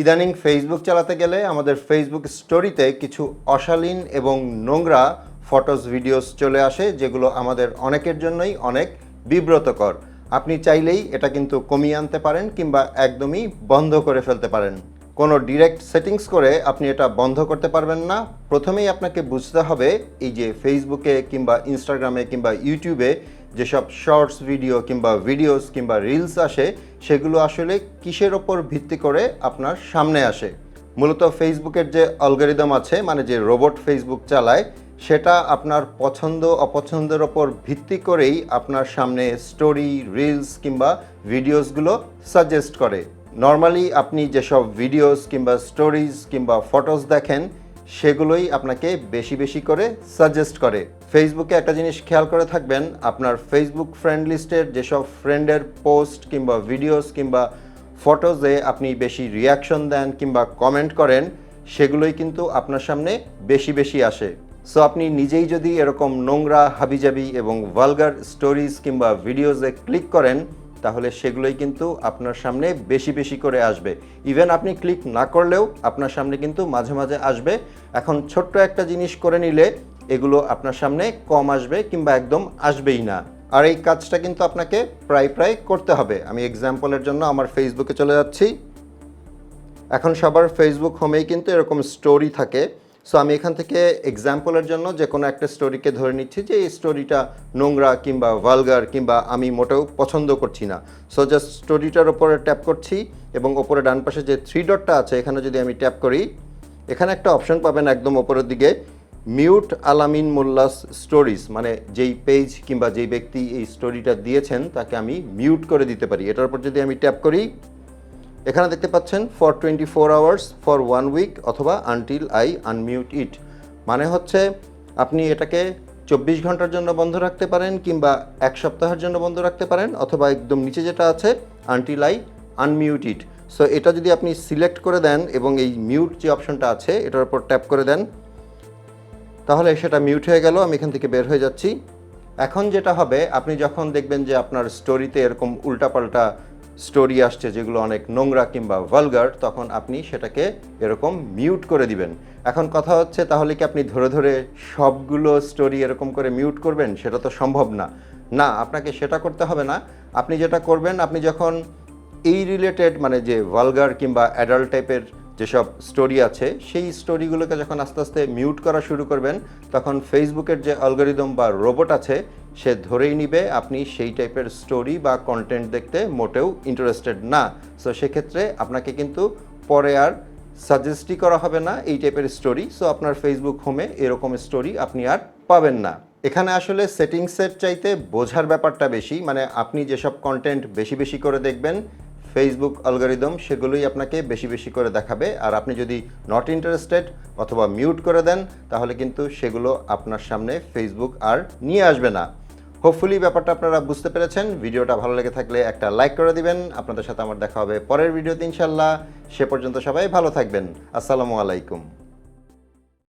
ইদানিং ফেসবুক চালাতে গেলে আমাদের ফেসবুক স্টোরিতে কিছু অশালীন এবং নোংরা ফটোস ভিডিওস চলে আসে, যেগুলো আমাদের অনেকের জন্যই অনেক বিব্রতকর। আপনি চাইলেই এটা কিন্তু কমিয়ে আনতে পারেন কিংবা একদমই বন্ধ করে ফেলতে পারেন। কোনো ডিরেক্ট সেটিংস করে আপনি এটা বন্ধ করতে পারবেন না। প্রথমেই আপনাকে বুঝতে হবে, এই যে ফেসবুকে কিংবা ইনস্টাগ্রামে কিংবা ইউটিউবে যেসব শর্টস ভিডিও কিংবা ভিডিওস কিংবা রিলস আসে, সেগুলো আসলে কিসের ওপর ভিত্তি করে আপনার সামনে আসে? মূলত ফেসবুকের যে অলগারিদম আছে মানে যে রোবট ফেসবুক চালায়, সেটা আপনার পছন্দ, অপছন্দের ওপর ভিত্তি করেই আপনার সামনে স্টোরি রিলস কিংবা ভিডিওসগুলো সাজেস্ট করে। নর্মালি আপনি যেসব ভিডিওস কিংবা স্টোরিজ কিংবা ফটোস দেখেন সেগুলোই আপনাকে বেশি বেশি করে সাজেস্ট করে। ফেসবুকে একটা জিনিস খেয়াল করে থাকবেন, আপনার ফেসবুক ফ্রেন্ড লিস্টের যেসব ফ্রেন্ডের পোস্ট কিংবা ভিডিওস কিংবা ফটোজে আপনি বেশি রিয়াকশন দেন কিংবা কমেন্ট করেন, সেগুলোই কিন্তু আপনার সামনে বেশি বেশি আসে। সো আপনি নিজেই যদি এরকম নোংরা, হাবিজাবি এবং ভালগার স্টোরিজ কিংবা ভিডিওজে ক্লিক করেন তাহলে সেগুলোই কিন্তু আপনার সামনে বেশি বেশি করে আসবে। ইভেন আপনি ক্লিক না করলেও আপনার সামনে কিন্তু মাঝে মাঝে আসবে। এখন ছোট্ট একটা জিনিস করে নিলে এগুলো আপনার সামনে কম আসবে কিংবা একদম আসবেই না। আর এই কাজটা কিন্তু আপনাকে প্রায় প্রায় করতে হবে। আমি এক্সাম্পলের জন্য আমার ফেসবুকে চলে যাচ্ছি। এখন সবার ফেসবুক হোমেই কিন্তু এরকম স্টোরি থাকে। সো আমি এখান থেকে এক্সাম্পলের জন্য যে কোনো একটা স্টোরিকে ধরে নিচ্ছি যে এই স্টোরিটা নোংরা কিংবা ভালগার কিংবা আমি মোটেও পছন্দ করছি না। সো জাস্ট স্টোরিটার ওপরে ট্যাপ করছি এবং ওপরে ডান পাশে যে থ্রি ডটটা আছে, এখানে যদি আমি ট্যাপ করি, এখানে একটা অপশন পাবেন একদম ওপরের দিকে মিউট আলামিন মোল্লাস স্টোরিজ মানে যেই পেজ কিংবা যেই ব্যক্তি এই স্টোরিটা দিয়েছেন, তাকে আমি মিউট করে দিতে পারি। এটার উপর যদি আমি ট্যাপ করি এখানে দেখতে পাচ্ছেন for twenty four hours for one week অথবা আনটিল আই আনমিউট ইট মানে হচ্ছে, আপনি এটাকে চব্বিশ ঘণ্টার জন্য বন্ধ রাখতে পারেন, কিংবা এক সপ্তাহের জন্য বন্ধ রাখতে পারেন, অথবা একদম নিচে যেটা আছে until I unmute it so এটা যদি আপনি সিলেক্ট করে দেন, এবং এই মিউট যে অপশনটা আছে, এটার উপর ট্যাপ করে দেন, তাহলে সেটা মিউট হয়ে গেল, আমি এখান থেকে বের হয়ে যাচ্ছি। এখন যেটা হবে, আপনি যখন দেখবেন যে আপনার স্টোরিতে এরকম উল্টাপাল্টা স্টোরি আসছে যেগুলো অনেক নোংরা কিংবা ভালগার, তখন আপনি সেটাকে এরকম মিউট করে দিবেন। এখন কথা হচ্ছে, তাহলে কি আপনি ধরে ধরে সবগুলো স্টোরি এরকম করে মিউট করবেন? সেটা তো সম্ভব না। না, আপনাকে সেটা করতে হবে না। আপনি যেটা করবেন, আপনি যখন এই রিলেটেড মানে যে ভালগার কিংবা অ্যাডাল্ট টাইপের যেসব স্টোরি আছে, সেই স্টোরিগুলোকে যখন আস্তে আস্তে মিউট করা শুরু করবেন, তখন ফেসবুকের যে অ্যালগোরিদম বা রোবট আছে, সে ধরেই নিবে আপনি সেই টাইপের স্টোরি বা কন্টেন্ট দেখতে মোটেও ইন্টারেস্টেড না। সো সেক্ষেত্রে আপনাকে কিন্তু পরে আর সাজেস্টই করা হবে না এই টাইপের স্টোরি সো আপনার ফেসবুক হোমে এরকম স্টোরি আপনি আর পাবেন না। এখানে আসলে সেটিংসের চাইতে বোঝার ব্যাপারটা বেশি। মানে আপনি যেসব কন্টেন্ট বেশি বেশি করে দেখবেন ফেসবুক অ্যালগোরিদম সেগুলোই আপনাকে বেশি বেশি করে দেখাবে। আর আপনি যদি নট ইন্টারেস্টেড অথবা মিউট করে দেন, তাহলে কিন্তু সেগুলো আপনার সামনে ফেসবুক আর নিয়ে আসবে না। হোপফুলি ব্যাপারটা আপনারা বুঝতে পেরেছেন। ভিডিওটা ভালো লেগে থাকলে একটা লাইক করে দিবেন। আপনাদের সাথে আমার দেখা হবে পরের ভিডিওতে ইনশাল্লাহ সে পর্যন্ত সবাই ভালো থাকবেন। আসসালামু আলাইকুম।